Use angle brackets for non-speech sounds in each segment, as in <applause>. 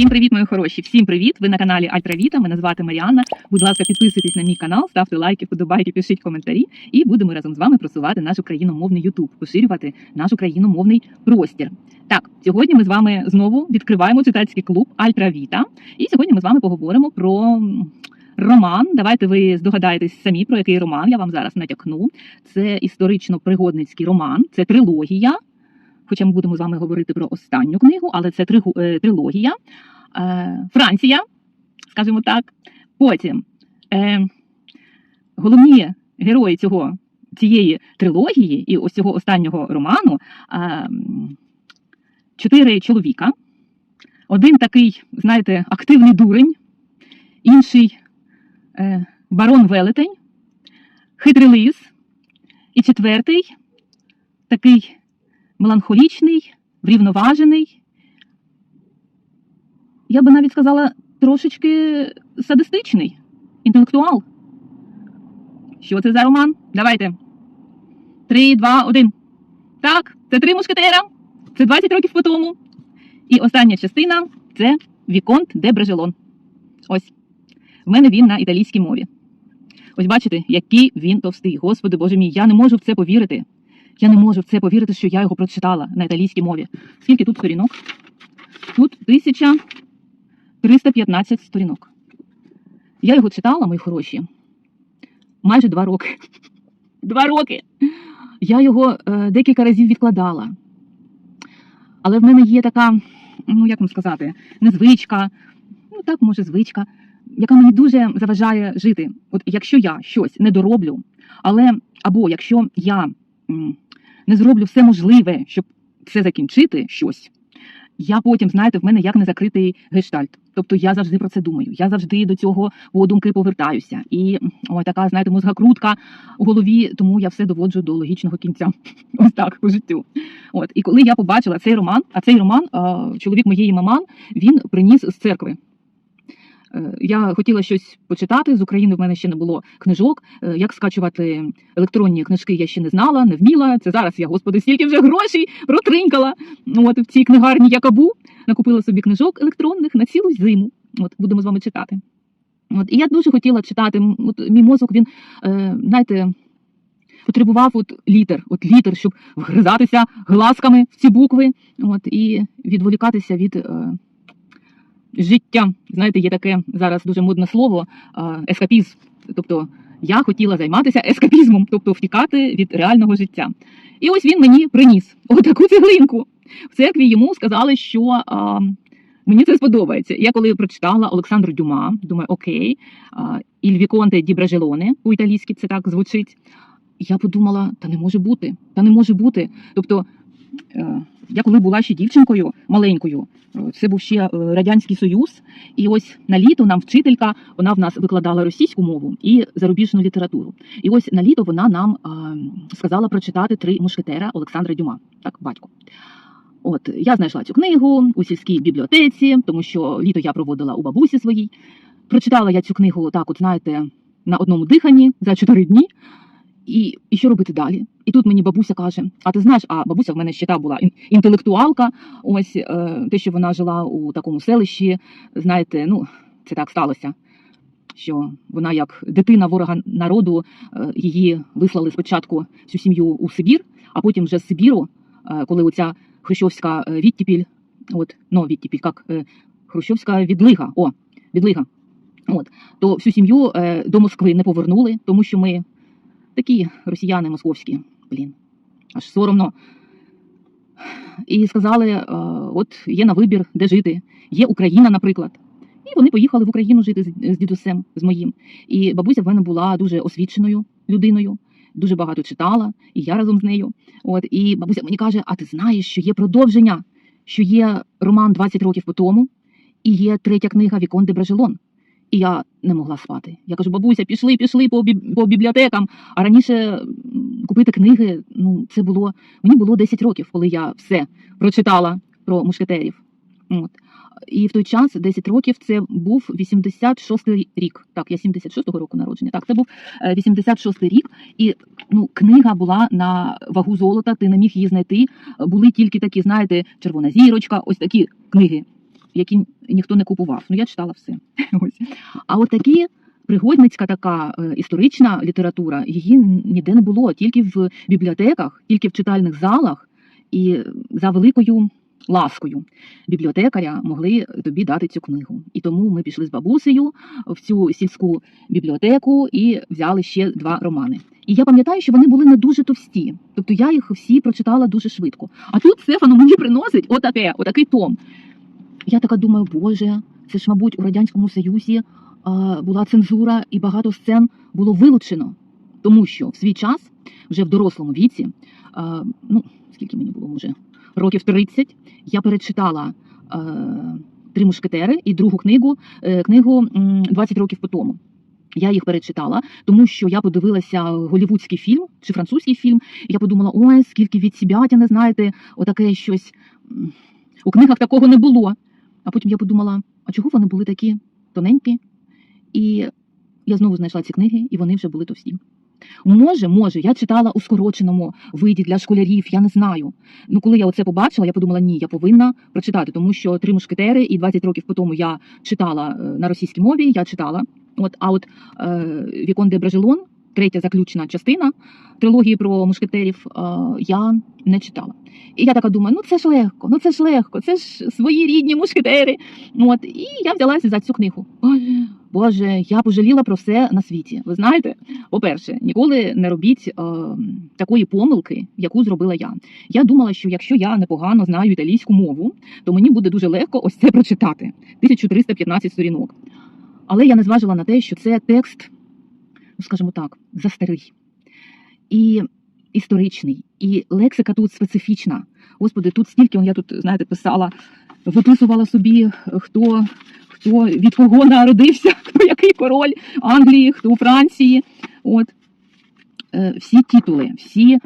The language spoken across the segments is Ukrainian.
Всім привіт, мої хороші! Всім привіт! Ви на каналі Альтравіта. Мене звати Маріанна. Будь ласка, підписуйтесь на мій канал, ставте лайки, вподобайки, пишіть коментарі, і будемо разом з вами просувати наш україномовний Ютуб, поширювати наш україномовний простір. Так, сьогодні ми з вами знову відкриваємо читацький клуб Альтравіта. І сьогодні ми з вами поговоримо про роман. Давайте ви здогадаєтесь самі про який роман. Я вам зараз натякну. Це історично-пригодницький роман, це трилогія. Хоча ми будемо з вами говорити про останню книгу, але це е, трилогія. Е, Франція, скажімо так. Потім е, головні герої цього, цієї трилогії і ось цього останнього роману е, чотири чоловіка. Один такий, знаєте, активний дурень, інший е, барон Велетень, хитрий лис, і четвертий такий меланхолічний, врівноважений. Я би навіть сказала, трошечки садистичний, інтелектуал. Що це за роман? Давайте. Три, два, один. Так, це три мушкетера. Це 20 років по тому. І остання частина це Віконт де Брежелон. Ось. В мене він на італійській мові. Ось бачите, який він товстий. Господи Боже мій, я не можу в це повірити. Я не можу в це повірити, що я його прочитала на італійській мові. Скільки тут сторінок? Тут 1315 сторінок. Я його читала, мої хороші, майже два роки. Два роки. Я його е, декілька разів відкладала. Але в мене є така, ну як вам сказати, незвичка, ну так, може, звичка, яка мені дуже заважає жити. От якщо я щось не дороблю, але або якщо я м, не зроблю все можливе, щоб це закінчити щось. Я потім, знаєте, в мене як не закритий гештальт. Тобто я завжди про це думаю. Я завжди до цього подумки повертаюся. І ой, така, знаєте, мозгакрутка у голові, тому я все доводжу до логічного кінця. <laughs> Ось так у життю. От і коли я побачила цей роман, а цей роман, чоловік моєї маман, він приніс з церкви. Е, Я хотіла щось почитати. З України в мене ще не було книжок. Е, Як скачувати електронні книжки, я ще не знала, не вміла. Це зараз я, господи, стільки вже грошей протринькала. От в цій книгарні Якабу накупила собі книжок електронних на цілу зиму. От будемо з вами читати. От і я дуже хотіла читати. От мій мозок він, е, знаєте. Потребував от літер, от літер, щоб вгризатися глазками в ці букви, от і відволікатися від е, життя. Знаєте, є таке зараз дуже модне слово ескапізм. Тобто я хотіла займатися ескапізмом, тобто втікати від реального життя. І ось він мені приніс отаку цеглинку. В церкві йому сказали, що а, мені це сподобається. Я коли прочитала Олександру Дюма, думаю, окей, а, «Il Vicomte di Bragellone», по-італійськи це так звучить. Я подумала, та не може бути, та не може бути. Тобто, я коли була ще дівчинкою маленькою, е, це був ще е, Радянський Союз, і ось на літо нам вчителька, вона в нас викладала російську мову і зарубіжну літературу. І ось на літо вона нам сказала прочитати три мушкетера Олександра Дюма, так, батько. От я знайшла цю книгу у сільській бібліотеці, тому що літо я проводила у бабусі своїй. Прочитала я цю книгу так, от знаєте, на одному диханні за чотири дні. І, і що робити далі? І тут мені бабуся каже: А ти знаєш, а бабуся в мене ще та була інтелектуалка. Ось е, те, що вона жила у такому селищі, знаєте, ну це так сталося. Що вона, як дитина ворога народу, е, її вислали спочатку всю сім'ю у Сибір, а потім вже з Сибіру, е, коли оця хрущовська відтіпіль, от, ну, відтіпіль, як хрущовська відлига, о, відлига. От, то всю сім'ю до Москви не повернули, тому що ми такі росіяни московські, блін, аж соромно. І сказали: е, от є на вибір, де жити. Є Україна, наприклад. І вони поїхали в Україну жити з, дідусем, з моїм. І бабуся в мене була дуже освіченою людиною, дуже багато читала, і я разом з нею. От і бабуся мені каже: А ти знаєш, що є продовження, що є роман 20 років по тому, і є третя книга Вікон де Брежелон. І я не могла спати. Я кажу, бабуся, пішли, пішли по, по бібліотекам. А раніше купити книги, ну це було мені було 10 років, коли я все прочитала про мушкетерів. От. І в той час 10 років це був 86-й рік. Так, я 76-го року народження. Так, це був е, 86-й рік, і ну книга була на вагу золота. Ти не міг її знайти. Були тільки такі, знаєте, червона зірочка, ось такі книги. Які ніхто не купував. Ну, я читала все. <laughs> Ось. А от такі пригодницька така е, історична література, її ніде не було, тільки в бібліотеках, тільки в читальних залах і за великою ласкою бібліотекаря могли тобі дати цю книгу. І тому ми пішли з бабусею в цю сільську бібліотеку і взяли ще два романи. І я пам'ятаю, що вони були не дуже товсті. Тобто я їх всі прочитала дуже швидко. А тут Стефано мені приносить отаке, отакий том. Я така думаю, боже, це ж, мабуть, у Радянському Союзі а, була цензура і багато сцен було вилучено. Тому що в свій час, вже в дорослому віці, а, ну, скільки мені було, може, років 30, я перечитала а, Три мушкетери і другу книгу, е, книгу м, 20 років по тому. Я їх перечитала, тому що я подивилася голівудський фільм чи французький фільм. І я подумала, ой, скільки від не знаєте, отаке щось. У книгах такого не було. А потім я подумала, а чого вони були такі тоненькі? І я знову знайшла ці книги, і вони вже були товсті. Може, може, я читала у скороченому виді для школярів, я не знаю. Ну, коли я оце побачила, я подумала, ні, я повинна прочитати, тому що три мушкетери і 20 років по тому я читала е, на російській мові, я читала. От, а от е, Вікон Бражелон, третя заключна частина трилогії про мушкетерів, е, я не читала. І я така думаю, ну це ж легко, ну це ж легко, це ж свої рідні мушкетери. От, і я взялася за цю книгу. Боже, Боже, я пожаліла про все на світі. Ви знаєте, по-перше, ніколи не робіть е, такої помилки, яку зробила я. Я думала, що якщо я непогано знаю італійську мову, то мені буде дуже легко ось це прочитати. 1315 сторінок. Але я не зважила на те, що це текст, скажімо так, застарий і історичний, і лексика тут специфічна. Господи, тут стільки я тут, знаєте, писала, виписувала собі, хто, хто від кого народився, <laughs> хто який король Англії, хто у Франції. От. Е, Всі титули, всі, е,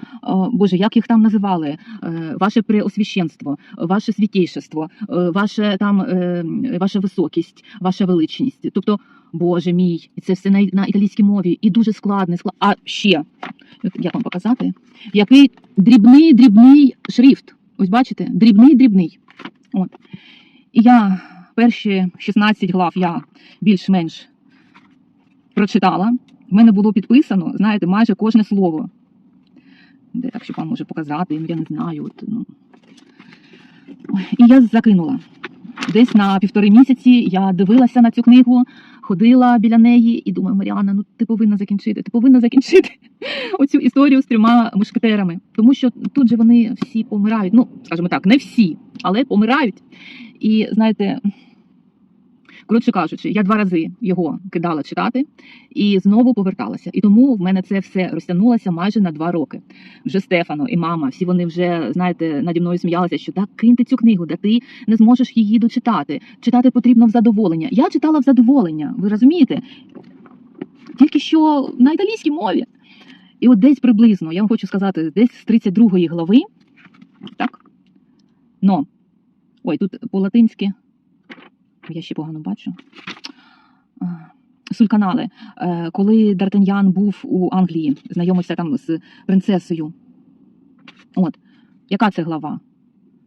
Боже, як їх там називали, Е, ваше преосвященство, ваше святейшество, е, ваше там, е, ваша високість, ваша величність. Тобто, Боже мій, і це все на, на італійській мові, і дуже складне, склад... А ще, як вам показати, який дрібний, дрібний шрифт. Ось бачите, дрібний, дрібний. От. І я перші 16 глав я більш-менш прочитала. В мене було підписано, знаєте, майже кожне слово. Де так, щоб вам може показати, ну, я не знаю. От, ну. І я закинула. Десь на півтори місяці я дивилася на цю книгу, ходила біля неї і думаю, Маріана, ну ти повинна закінчити, ти повинна закінчити <laughs> оцю історію з трьома мушкетерами. Тому що тут же вони всі помирають. Ну, скажімо так, не всі, але помирають. І знаєте, коротше кажучи, я два рази його кидала читати і знову поверталася. І тому в мене це все розтягнулося майже на два роки. Вже Стефано і мама, всі вони вже знаєте, наді мною сміялися, що так киньте цю книгу, да ти не зможеш її дочитати. Читати потрібно в задоволення. Я читала в задоволення, ви розумієте? Тільки що на італійській мові. І от десь приблизно, я вам хочу сказати, десь з 32 глави, так? Но, ой, тут по-латинськи, я ще погано бачу. Сульканали, Е, коли Д'Артаньян був у Англії, знайомився там з принцесою. От, яка це глава?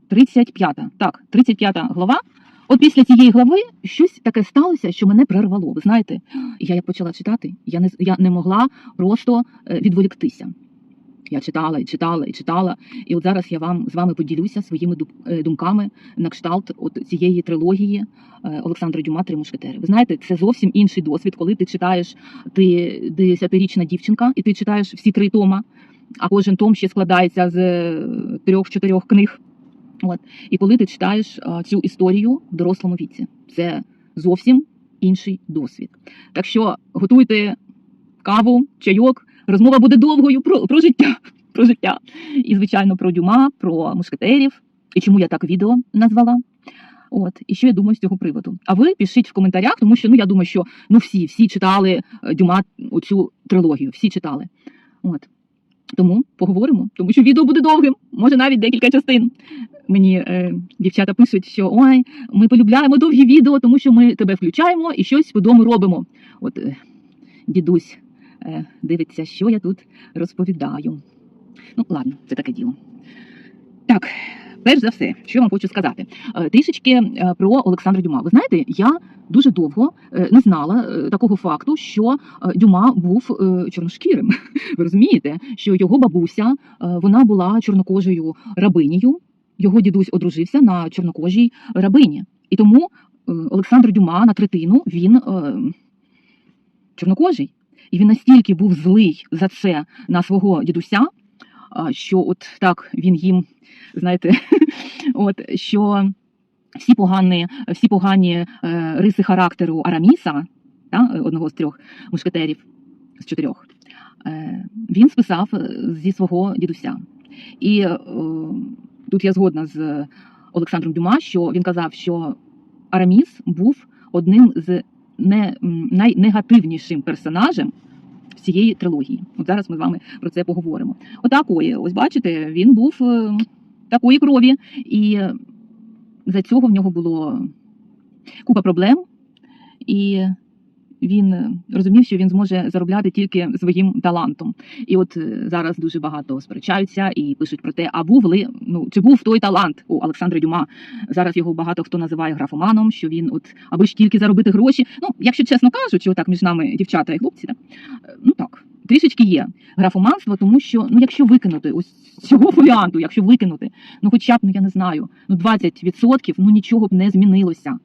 35-та. Так, 35-та глава. От після цієї глави щось таке сталося, що мене прервало. Ви знаєте, я як почала читати, я не, я не могла просто е, відволіктися. Я читала і читала і читала. І от зараз я вам з вами поділюся своїми е, думками на кшталт от цієї трилогії е, Олександра Дюма Три мушкетери. Ви знаєте, це зовсім інший досвід, коли ти читаєш ти десятирічна дівчинка, і ти читаєш всі три тома, а кожен том ще складається з е, трьох-чотирьох книг. От. І коли ти читаєш цю історію в дорослому віці, це зовсім інший досвід. Так що готуйте каву, чайок. Розмова буде довгою про, про життя. Про життя. І, звичайно, про дюма, про мушкетерів. І чому я так відео назвала. От, і що я думаю з цього приводу. А ви пишіть в коментарях, тому що ну я думаю, що ну всі, всі читали е, Дюма оцю трилогію, всі читали. От. Тому поговоримо, тому що відео буде довгим, може навіть декілька частин. Мені е, дівчата пишуть, що ой, ми полюбляємо довгі відео, тому що ми тебе включаємо і щось по дому робимо. От е, дідусь дивиться, що я тут розповідаю. Ну, ладно, це таке діло. Так, перш за все, що я вам хочу сказати, Е, трішечки е, про Олександра Дюма. Ви знаєте, я дуже довго е, не знала е, такого факту, що е, Дюма був е, чорношкірим. <laughs> Ви розумієте, що його бабуся е, вона була чорнокожою рабинею. Його дідусь одружився на чорнокожій рабині. І тому е, Олександр Дюма на третину він е, чорнокожий. І він настільки був злий за це на свого дідуся, що от так він їм, знаєте, <laughs> от що всі погані, всі погані е, риси характеру Араміса, та, одного з трьох мушкетерів з чотирьох, е, він списав е, зі свого дідуся. І е, тут я згодна з Олександром Дюма, що він казав, що Араміс був одним з не, найнегативнішим персонажем всієї трилогії. От зараз ми з вами про це поговоримо. Отакої, ось бачите, він був е, такої крові, і за цього в нього було купа проблем, і він е, розумів, що він зможе заробляти тільки своїм талантом. І от е, зараз дуже багато сперечаються і пишуть про те, а був ли ну чи був той талант у Олександра Дюма. Зараз його багато хто називає графоманом, що він, от аби ж тільки заробити гроші. Ну, якщо чесно кажучи, отак між нами дівчата і хлопці, так, е, ну так. Трішечки є графоманство, тому що ну, якщо викинути ось цього варіанту, якщо викинути, ну хоча б, ну я не знаю, ну 20%, ну нічого б не змінилося.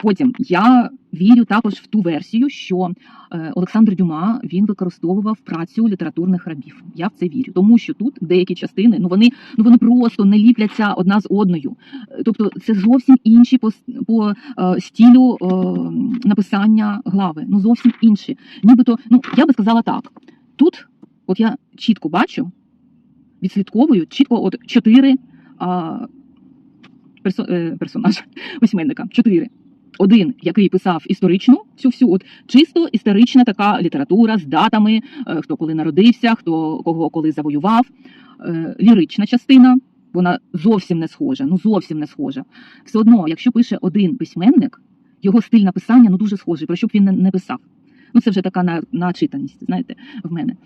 Потім я вірю також в ту версію, що е, Олександр Дюма він використовував працю літературних рабів. Я в це вірю, тому що тут деякі частини ну вони ну вони просто не ліпляться одна з одною. Е, Тобто це зовсім інші по, по е, стілю написання глави. Ну зовсім інші. Нібито, ну я би сказала так. Тут, от я чітко бачу, відслідковую чітко от чотири персонажа <laughs> письменника. Чотири. Один, який писав історичну цю всю, от чисто історична така література з датами, е, хто коли народився, хто кого коли завоював. Е, Лірична частина, вона зовсім не схожа, ну зовсім не схожа. Все одно, якщо пише один письменник, його стиль написання ну дуже схожий, про що б він не, писав. Ну це вже така на, начитаність, знаєте, в мене.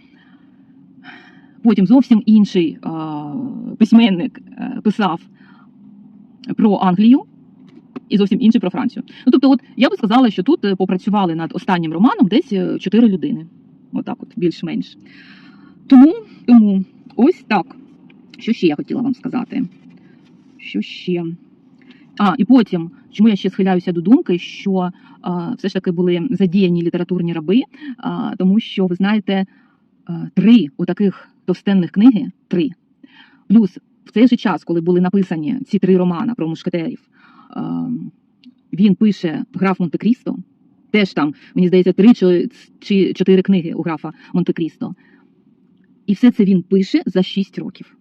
Потім зовсім інший а, письменник е, писав про Англію і зовсім інший про Францію. Ну тобто, от я би сказала, що тут е, попрацювали над останнім романом десь е, чотири людини. Отак, от, більш-менш. Тому, тому ось так. Що ще я хотіла вам сказати? Що ще? А, і потім, чому я ще схиляюся до думки, що а, все ж таки були задіяні літературні раби, а, тому що, ви знаєте, а, три отаких товстенних книги, три. Плюс в цей же час, коли були написані ці три романи про мушкетерів, він пише граф Монте-Крісто. Теж там, мені здається, три чи, чотири книги у графа Монте-Крісто. І все це він пише за шість років.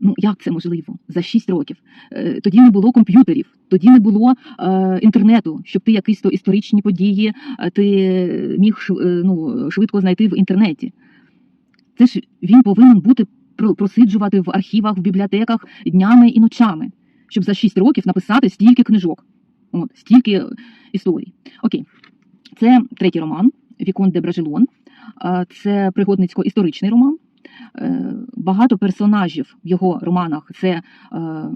Ну, як це можливо? За 6 років. Е, Тоді не було комп'ютерів, тоді не було е, інтернету, щоб ти якісь то історичні події е, ти міг е, ну, швидко знайти в інтернеті. Це ж він повинен бути просиджувати в архівах, в бібліотеках днями і ночами, щоб за 6 років написати стільки книжок, От, стільки е, історій. Окей, це третій роман Вікон де Бражелон. Це пригодницько-історичний роман. Е, Багато персонажів в його романах це е,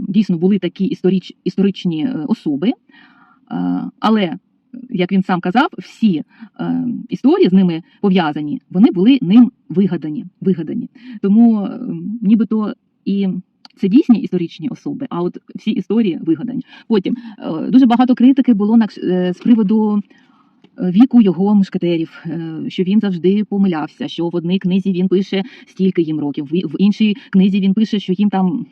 дійсно були такі історич, історичні особи, але, як він сам казав, всі історії з ними пов'язані, вони були ним вигадані. вигадані. Тому нібито і це дійсні історичні особи, а от всі історії вигадані. Потім е, дуже багато критики було е, з приводу е, віку його мушкетерів, що він завжди помилявся, що в одній книзі він пише стільки їм років, в іншій книзі він пише, що їм там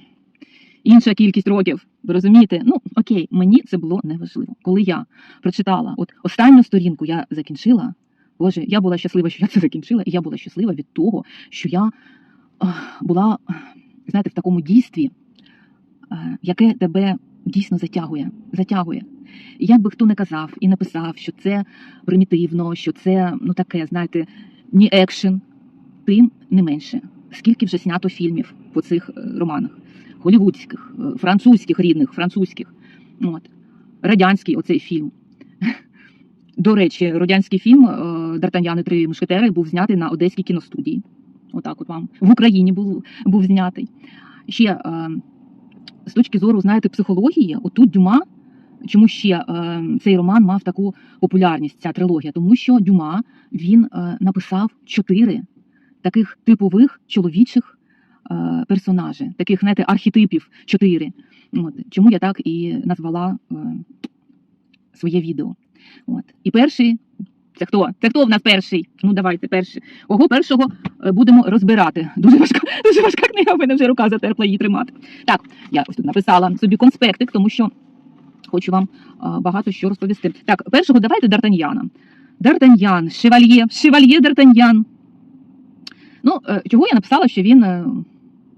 інша кількість років. Ви розумієте? Ну окей, мені це було неважливо. Коли я прочитала от останню сторінку, я закінчила. Боже, я була щаслива, що я це закінчила, і я була щаслива від того, що я була, знаєте, в такому дійстві, е, яке тебе дійсно затягує. затягує. Як би хто не казав і написав, що це примітивно, що це ну таке, знаєте, ні екшен, тим не менше. Скільки вже знято фільмів по цих е, романах? Голівудських, е, французьких рідних, французьких. От. Радянський оцей фільм. До речі, радянський фільм Д'Артаньян і три мушкетери був знятий на Одеській кіностудії. Отак от вам. В Україні був, був знятий. Ще е, з точки зору, знаєте, психології, отут Дюма, чому ще е, цей роман мав таку популярність, ця трилогія? Тому що Дюма він е, написав чотири таких типових чоловічих е, персонажі, таких, знаєте, архетипів чотири. От. Чому я так і назвала своє відео. От. І перший. Це хто? Це хто в нас перший? Ну давайте перший. Кого першого е, будемо розбирати. <laughs> Дуже важка, дуже важка книга, в мене вже рука затерпла її тримати. Так, я ось тут написала собі конспектик, тому що хочу вам багато що розповісти. Так, першого давайте Д'Артаньяна. Д'Артаньян, шевальє, шевальє Д'Артаньян. Ну, е, чого я написала, що він е,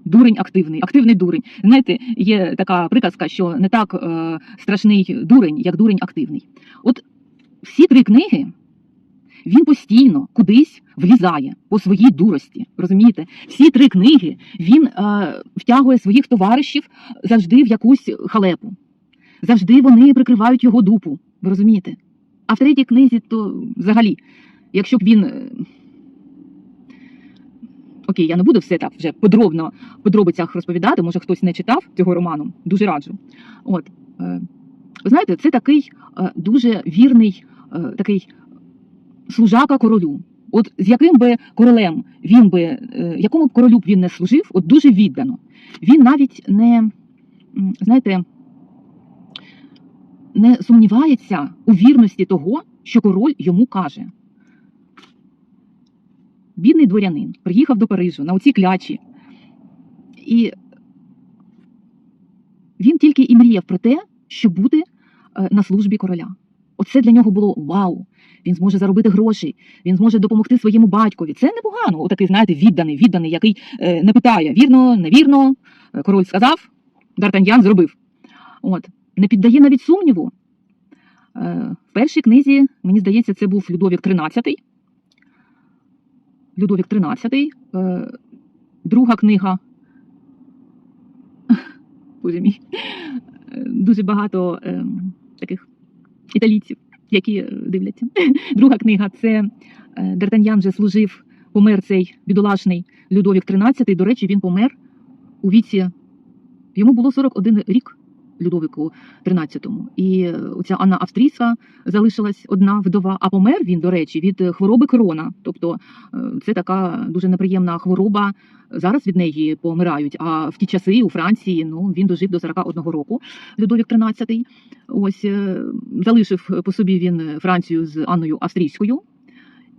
дурень активний, активний дурень. Знаєте, є така приказка, що не так е, страшний дурень, як дурень активний. От всі три книги він постійно кудись влізає по своїй дурості. Розумієте? Всі три книги він е, втягує своїх товаришів завжди в якусь халепу. Завжди вони прикривають його дупу. Ви розумієте? А в третій книзі, то взагалі, якщо б він. е, Окей, я не буду все так вже подробно подробицях розповідати. Може, хтось не читав цього роману. Дуже раджу. От е, знаєте, це такий е, дуже вірний, е, такий служака королю. От з яким би королем він би, е, якому б королю б він не служив, от дуже віддано. Він навіть не, знаєте, не сумнівається у вірності того, що король йому каже. Бідний дворянин приїхав до Парижу на оці клячі. І він тільки і мріяв про те, щоб бути е, на службі короля. Оце для нього було вау. Він зможе заробити гроші, він зможе допомогти своєму батькові. Це непогано. Отакий, знаєте, відданий, відданий, який е, не питає вірно, невірно. Е, Король сказав, Д'Артаньян зробив. От. Не піддає навіть сумніву. Е, в першій книзі, мені здається, це був Людовік XIII. Людовік XIII. Е, друга книга. Боже мій. Е, Дуже багато е, таких італійців, які е, дивляться. <laughs> Друга книга це е, Д'Артаньян вже служив, помер цей бідолашний Людовік XIII. До речі, він помер у віці. Йому було 41 рік Людовику XIII. І е, оця Анна Австрійська залишилась одна вдова, а помер він, до речі, від е, хвороби крона. Тобто е, це така дуже неприємна хвороба. Зараз від неї помирають. А в ті часи у Франції ну він дожив до 41 року. Людовік XIII. Ось залишив по собі він Францію з Анною Австрійською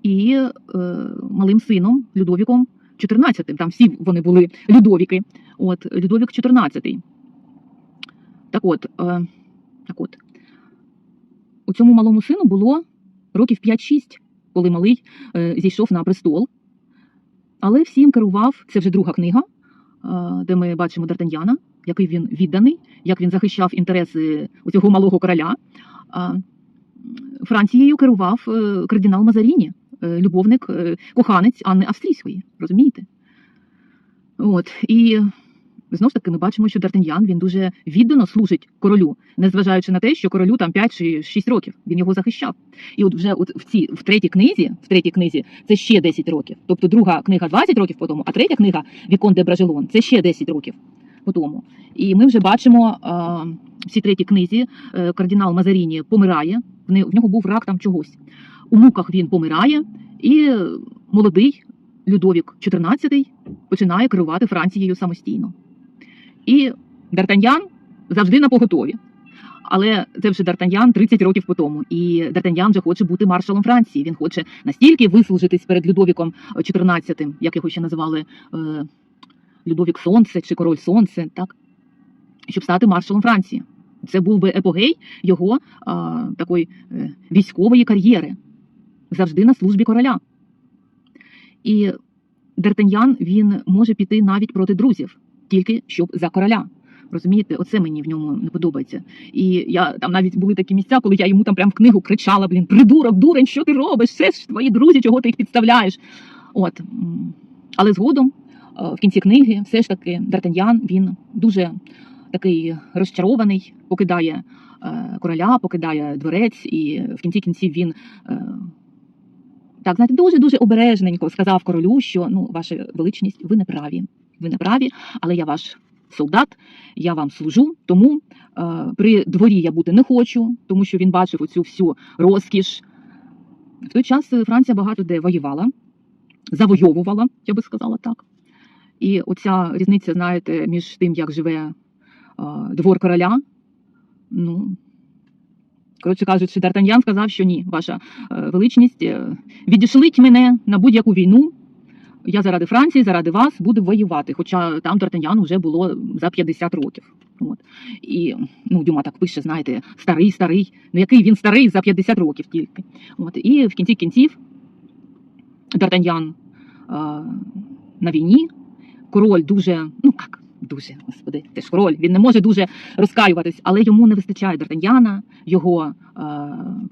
і е, малим сином Людовіком XIV. Там всі вони були Людовіки. От Людовік XIV. Так от, е, так от, у цьому малому сину було років 5-6, коли малий е, зійшов на престол. Але всім керував, це вже друга книга, е, де ми бачимо Д'Артаньяна, який він відданий, як він захищав інтереси цього малого короля. А, Францією керував е, кардинал Мазаріні, е, любовник, е, коханець Анни Австрійської. Розумієте? От, і знову ж таки ми бачимо, що Д'Артаньян він дуже віддано служить королю, незважаючи на те, що королю там 5 чи 6 років. Він його захищав. І от вже от в цій в третій книзі, в третій книзі це ще 10 років. Тобто друга книга 20 років по тому, а третя книга Вікон де Бражелон це ще 10 років по тому. І ми вже бачимо а, в цій третій книзі е, кардинал Мазаріні помирає. В нього був рак там чогось. У муках він помирає, і молодий Людовік XIV починає керувати Францією самостійно. І Д'Артаньян завжди на поготові. Але це вже Д'Артаньян 30 років по тому. І Д'Артаньян вже хоче бути маршалом Франції. Він хоче настільки вислужитись перед Людовіком XIV, як його ще називали е, Людовік Сонце чи Король Сонце, так? щоб стати маршалом Франції. Це був би епогей його а, такої е, військової кар'єри, завжди на службі короля. І Д'Артаньян він може піти навіть проти друзів, тільки щоб за короля. Розумієте, оце мені в ньому не подобається. І я там навіть були такі місця, коли я йому там прям в книгу кричала: блін, придурок, дурень, що ти робиш? Це ж твої друзі, чого ти їх підставляєш? От. Але згодом, е, в кінці книги, все ж таки, Д'Артаньян він дуже такий розчарований, покидає е, короля, покидає дворець, і в кінці кінців він. е, Так, знаєте, дуже дуже обережненько сказав королю, що ну, ваша величність, ви не праві. Ви не праві, але я ваш солдат, я вам служу, тому е, при дворі я бути не хочу, тому що він бачив оцю всю розкіш. В той час Франція багато де воювала, завойовувала, я би сказала так. І оця різниця, знаєте, між тим, як живе е, двор короля. Ну, коротше кажучи, Д'Артаньян сказав, що ні, ваша е, величність, е, відішліть мене на будь-яку війну. Я заради Франції, заради вас буду воювати. Хоча там Д'Артаньяну вже було за 50 років. От. І ну, Дюма так пише, знаєте, старий, старий. Ну який він старий за 50 років тільки. От. І в кінці кінців Д'Артаньян на війні. Король дуже, ну як, дуже, господи, це ж король, він не може дуже розкаюватись, але йому не вистачає Д'Артаньяна, його е,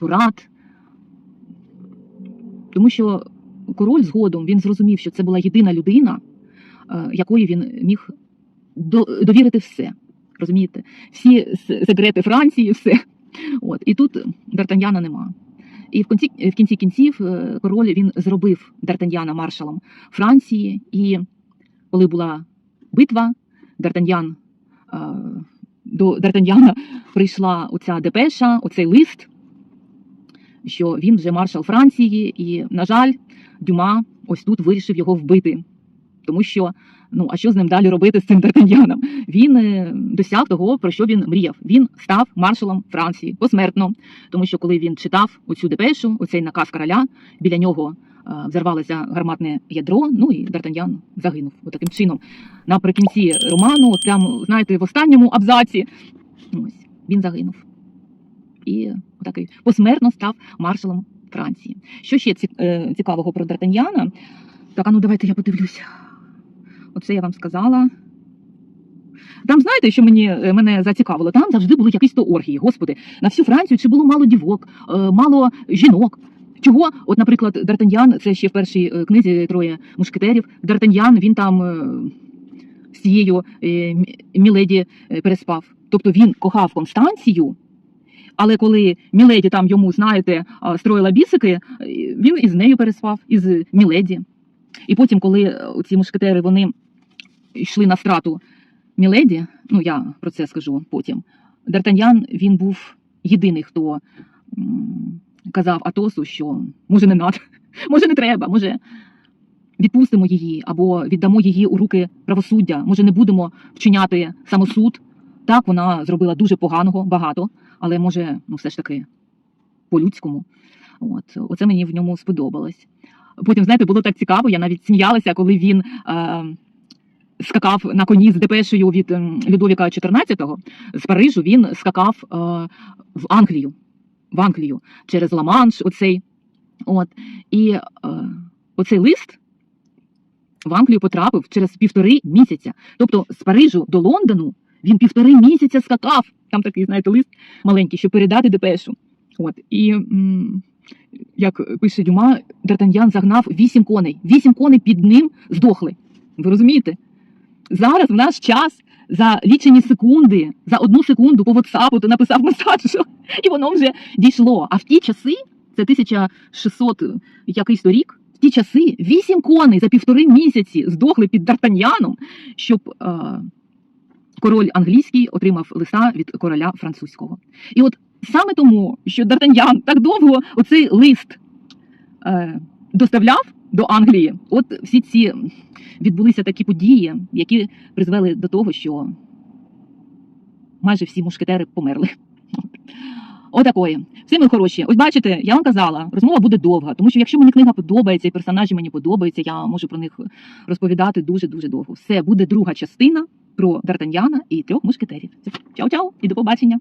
порад. Тому що король згодом він зрозумів, що це була єдина людина, е, якої він міг довірити все. Розумієте? Всі секрети Франції, все. От. І тут Д'Артаньяна нема. І в кінці, в кінці кінців е, король він зробив Д'Артаньяна маршалом Франції. І коли була битва, Д'Артаньян, е, до Д'Артаньяна прийшла оця депеша, оцей лист, що він вже маршал Франції, і, на жаль, Дюма ось тут вирішив його вбити. Тому що, ну а що з ним далі робити з цим Д'Артаньяном? Він е, досяг того, про що він мріяв. Він став маршалом Франції посмертно. Тому що коли він читав оцю депешу, оцей наказ короля, біля нього е, взорвалося гарматне ядро. Ну і Д'Артаньян загинув. От таким чином, наприкінці роману, прямо знаєте, в останньому абзаці, ось він загинув. І отакий посмертно став маршалом Франції. Що ще е, цікавого про Д'Артаньяна? Так, а ну давайте я подивлюся. Оце я вам сказала. Там, знаєте, що мені, е, мене зацікавило? Там завжди були якісь то оргії. Господи, на всю Францію чи було мало дівок, е, мало жінок. Чого? От, наприклад, Д'Артаньян, це ще в першій книзі троє мушкетерів. Д'Артаньян, він там з цією Міледі переспав. Тобто він кохав Констанцію, але коли Міледі там йому, знаєте, строїла бісики, е, він із нею переспав, із Міледі. І потім, коли е, ці мушкетери вони йшли на страту Міледі, ну я про це скажу потім. Д'Артаньян він був єдиний, хто казав Атосу, що може не надо, <laughs> може не треба, може відпустимо її або віддамо її у руки правосуддя, може не будемо вчиняти самосуд. Так, вона зробила дуже поганого, багато, але може, ну все ж таки по-людському. От, оце мені в ньому сподобалось. Потім, знаєте, було так цікаво, я навіть сміялася, коли він е, скакав на коні з депешею від ем, Людовіка XIV з Парижу, він скакав е, в Англію, в Англію через Ла-Манш, оцей. От. І е, оцей лист в Англію потрапив через півтори місяця. Тобто з Парижу до Лондону він півтори місяця скакав. Там такий, знаєте, лист маленький, щоб передати депешу. От. І як пише Дюма, Д'Артаньян загнав вісім коней. Вісім коней під ним здохли. Ви розумієте? Зараз в наш час за лічені секунди, за одну секунду по WhatsApp ти написав меседж, і воно вже дійшло. А в ті часи, це 1600 якийсь то рік, в ті часи вісім коней за півтори місяці здохли під Д'Артаньяном, щоб е, король англійський отримав листа від короля французького. І от саме тому, що Д'Артаньян так довго оцей лист е, доставляв до Англії, от всі ці відбулися такі події, які призвели до того, що майже всі мушкетери померли. Отакої. Всі ми хороші. Ось бачите, я вам казала, розмова буде довга, тому що якщо мені книга подобається і персонажі мені подобаються, я можу про них розповідати дуже дуже довго. Все буде друга частина про Д'Артаньяна і трьох мушкетерів. Чао-чао і до побачення.